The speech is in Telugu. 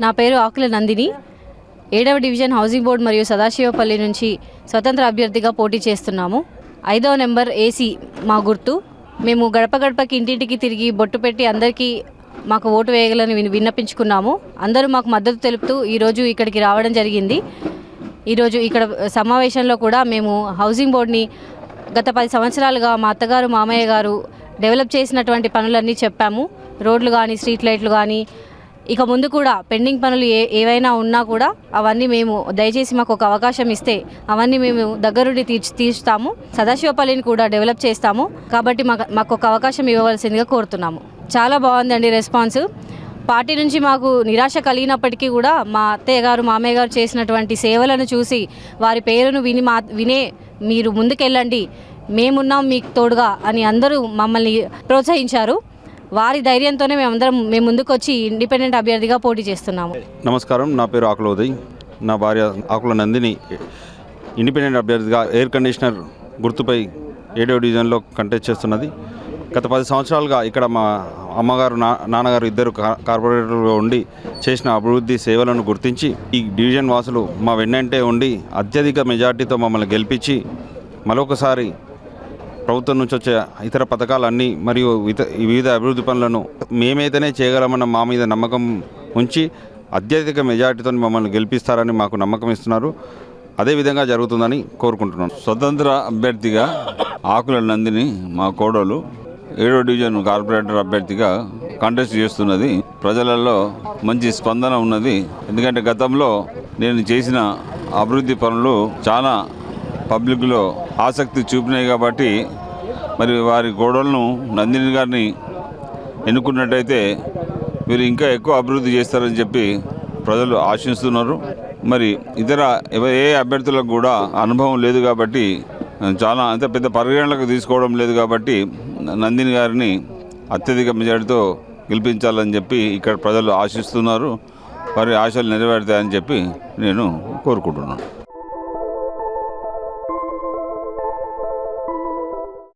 నా పేరు ఆకుల నందిని. ఏడవ డివిజన్ హౌసింగ్ బోర్డు మరియు సదాశివపల్లి నుంచి స్వతంత్ర అభ్యర్థిగా పోటీ చేస్తున్నాము. ఐదవ నెంబర్ ఏసీ మా గుర్తు. మేము గడప గడపకి ఇంటింటికి తిరిగి బొట్టు పెట్టి అందరికీ మాకు ఓటు వేయగలని విన్- విన్నపించుకున్నాము. అందరూ మాకు మద్దతు తెలుపుతూ ఈరోజు ఇక్కడికి రావడం జరిగింది. ఈరోజు ఇక్కడ సమావేశంలో కూడా మేము హౌసింగ్ బోర్డుని గత పది సంవత్సరాలుగా మా అత్తగారు మామయ్య గారు డెవలప్ చేసినటువంటి పనులన్నీ చెప్పాము. రోడ్లు కానీ స్ట్రీట్ లైట్లు కానీ ఇక ముందు కూడా పెండింగ్ పనులు ఏ ఏవైనా ఉన్నా కూడా అవన్నీ మేము దయచేసి మాకు ఒక అవకాశం ఇస్తే అవన్నీ మేము దగ్గరుండి తీర్చి తీర్చుతాము. సదాశివపల్లిని కూడా డెవలప్ చేస్తాము. కాబట్టి మాకు మాకు ఒక అవకాశం ఇవ్వవలసిందిగా కోరుతున్నాము. చాలా బాగుందండి రెస్పాన్స్ పార్టీ నుంచి మాకు నిరాశ కలిగినప్పటికీ కూడా మా అత్తయ్య గారు మామయ్య గారు చేసినటువంటి సేవలను చూసి వారి పేరును విని మా వినే మీరు ముందుకెళ్ళండి. మేమున్నాం మీకు తోడుగా అని అందరూ మమ్మల్ని ప్రోత్సహించారు. వారి ధైర్యంతోనే మేమందరం మేము ముందుకు వచ్చి ఇండిపెండెంట్ అభ్యర్థిగా పోటీ చేస్తున్నాము. నమస్కారం నా పేరు ఆకుల ఉదయ్. నా భార్య ఆకుల నందిని. ఇండిపెండెంట్ అభ్యర్థిగా ఎయిర్ కండిషనర్ గుర్తుపై ఏడో డివిజన్లో కంటెస్ట్ చేస్తున్నది. గత పది సంవత్సరాలుగా ఇక్కడ మా అమ్మగారు నా నాన్నగారు ఇద్దరు కార్పొరేటర్లో ఉండి చేసిన అభివృద్ధి సేవలను గుర్తించి ఈ డివిజన్ వాసులు మా వెన్నంటే ఉండి అత్యధిక మెజార్టీతో మమ్మల్ని గెలిపించి మరొకసారి ప్రభుత్వం నుంచి వచ్చే ఇతర పథకాలన్నీ మరియు వివిధ అభివృద్ధి పనులను మేమైతేనే చేయగలమన్న మా మీద నమ్మకం ఉంచి అత్యధిక మెజార్టీతో మమ్మల్ని గెలిపిస్తారని మాకు నమ్మకం ఇస్తున్నారు. అదే విధంగా జరుగుతుందని కోరుకుంటున్నాను స్వతంత్ర అభ్యర్థిగా ఆకుల నందిని మా కోడలు ఏడో డివిజన్ కార్పొరేటర్ అభ్యర్థిగా కంటెస్ట్ చేస్తున్నది. ప్రజలలో మంచి స్పందన ఉన్నది. ఎందుకంటే గతంలో నేను చేసిన అభివృద్ధి పనులు చాలా పబ్లిక్లో ఆసక్తి చూపినాయి కాబట్టి మరి వారి గోడలను నందిని గారిని ఎన్నుకున్నట్టయితే వీరు ఇంకా ఎక్కువ అభివృద్ధి చేస్తారని చెప్పి ప్రజలు ఆశిస్తున్నారు. మరి ఇతర ఏ అభ్యర్థులకు కూడా అనుభవం లేదు కాబట్టి చాలా అంత పెద్ద పరిగణలకు తీసుకోవడం లేదు కాబట్టి నందిని గారిని అత్యధిక మెజారిటీతో గెలిపించాలని చెప్పి ఇక్కడ ప్రజలు ఆశిస్తున్నారు. వారి ఆశలు నెరవేరుతాయని చెప్పి నేను కోరుకుంటున్నాను.